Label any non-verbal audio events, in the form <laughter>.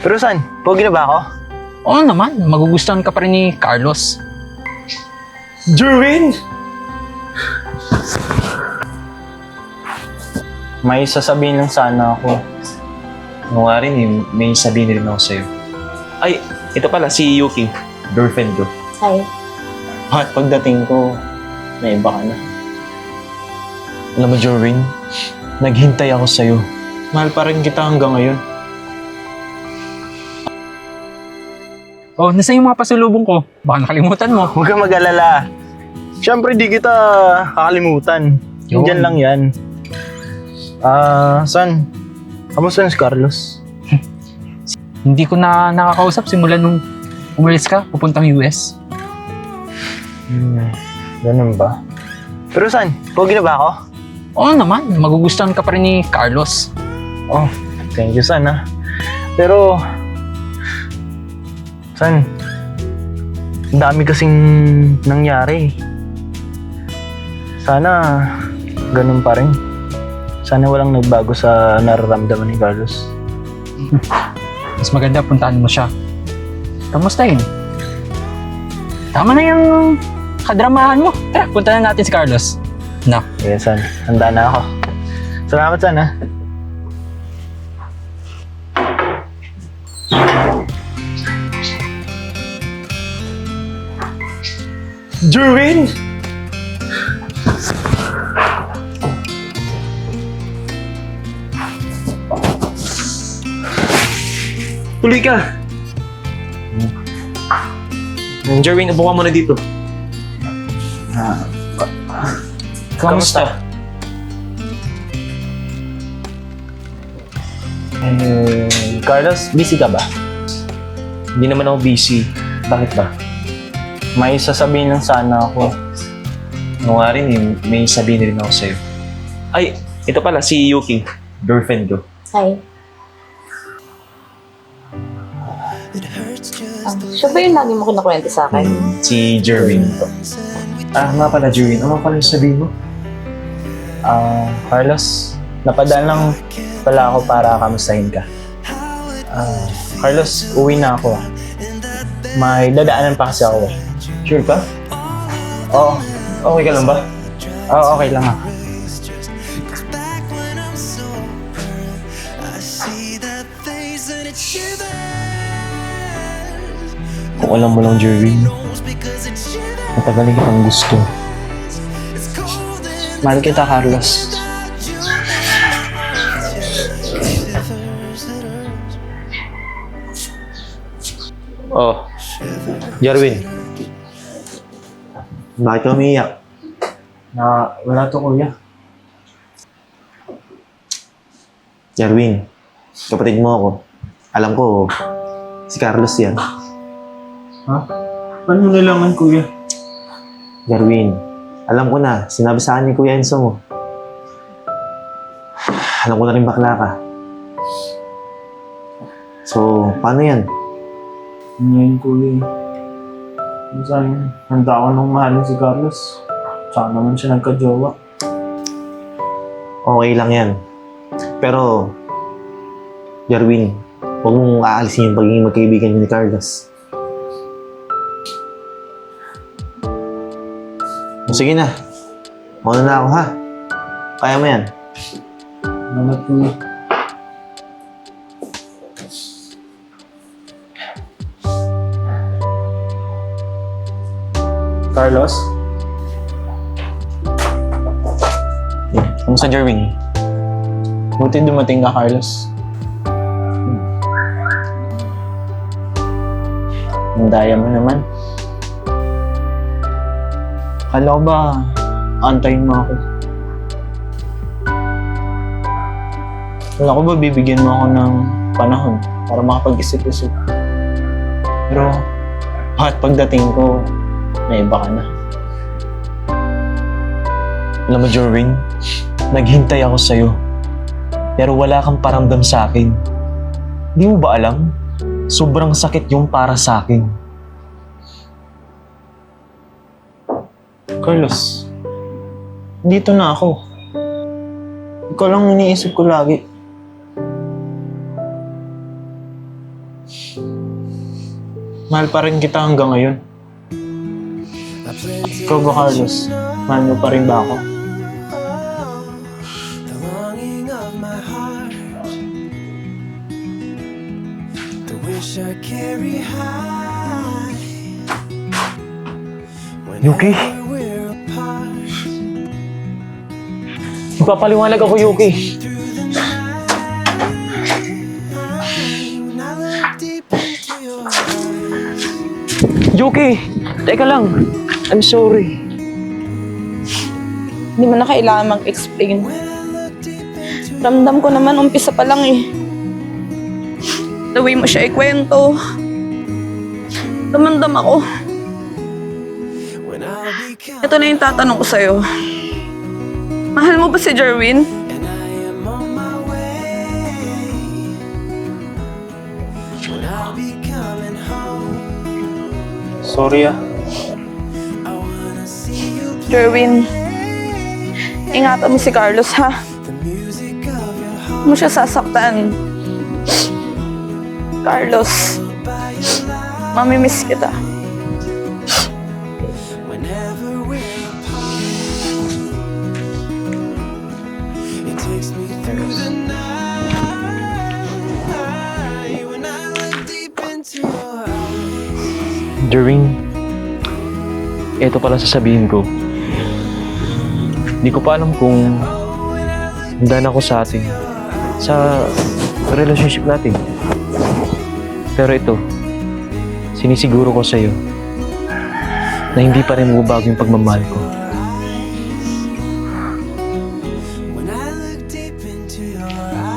Pero saan? Pogi na ba ako? Oo naman, magugustuhan ka pa rin ni Carlos. Jerwin! May sasabihin lang sana ako. Ano nga rin eh, may sabihin rin ako sa'yo. Ay, ito pala, si Yuki. Girlfriend ko. Hi. At pagdating ko, may iba ka na. Alam mo, Jorwin, naghintay ako sa'yo. Mahal pa rin kita hanggang ngayon. Oh, nasa yung mga pasulubong ko? Baka nakalimutan mo. Huwag kang mag-alala. Siyempre, di kita kakalimutan. Yun. Diyan lang yan. Ah, San? Kamusta na si Carlos? <laughs> Hindi ko na nakakausap simula nung umalis ka, pupuntang US. Hmm, ganun ba? Pero saan? Pogi na ba ako? Oo naman, magugustuhan ka pa rin ni Carlos. Oh, thank you, San, ha? Pero, San, ang dami kasing nangyari. Sana, ganun pa rin. Sana walang nagbago sa nararamdaman ni Carlos. Mas maganda puntahan mo siya. Kamusta yun? Tama na yung kadramahan mo. Tara, punta na natin si Carlos. Na, Yes, San. Handa na ako. Salamat, San, ha? Jerwin! Tuloy ka! Hmm, Jerwin, upo ka muna dito. Kamusta? Eh, Carlos, busy ka ba? Hindi naman ako busy. Bakit ba? May sasabihin lang sana ako. Ano nga rin eh, may sabihin rin ako sa'yo. Ay, ito pala, si Yuki. Girlfriend ko. Hi. Ah, siya ba yung lagi mo kinukwento sa akin? Si Jerwin. Ah, nga pala, Jerwin. Ano pala yung sabihin mo? Ah, Carlos, napadaan lang pala ako para kamustahin ka. Ah, Carlos, uwi na ako. May dadaanan pa kasi ako. Sure ka? Oo, Okay ka lang ba? oo, okay lang ah. Kung alam mo lang, Jerwin, matagal na kitang gusto. Mahal kita, Carlos. Oh, Jerwin. Bakit ka umiiyak? Na, wala to, kuya. Jerwin, kapatid mo ako. Alam ko, si Carlos yan. Ha? Paano mo nalaman, kuya? Jerwin, alam ko na, sinabi sa akin ni Kuya Enzo mo. Alam ko na rin bakla ka. So, paano yan? Ngayon, kuya. Minsan, handa ako nung mahalin si Carlos. Saan naman siya nagka-jowa? Okay lang yan. Pero, Jerwin, huwag mong aalisin yung pagiging magkaibigan ni Carlos. Sige na. Mauna na ako ha. Kaya mo yan. Salamat, kuya. Carlos? Kamusta, Jerwin? Buti dumating ka, Carlos. Ang daya mo naman. Kala ko ba antayin mo ako? Kala ko ba bibigyan mo ako ng panahon para makapag-isip-isip? Pero, bakit pagdating ko, may iba ka na. Alam mo, Jorwin, naghintay ako sa'yo. Pero wala kang paramdam sa akin. Di mo ba alam? Sobrang sakit yung para sa akin. Carlos, dito na ako. Ikaw lang iniisip ko lagi. Mahal pa rin kita hanggang ngayon. Ikaw ba, Carlos? Mahal mo pa rin ba ako? Yuki? Ipapaliwanag ako, Yuki. Yuki! Teka lang. I'm sorry. Hindi mo na kailangan mag-explain. Ramdam ko naman umpisa pa lang eh. The way mo siya ikwento. Damandam ako. Ito na yung tatanong ko sa'yo. Mahal mo ba si Jerwin? and I Jerwin, ingatan mo si Carlos ha. mo siya sasaktan. Carlos, mamimiss kita. Doreen, ito pala sasabihin ko. Hindi ko pa alam kung handa na ako sa ating, sa relationship natin. Pero ito, sinisiguro ko sa'yo na hindi pa rin magbabago yung pagmamahal ko. When I look deep into your eyes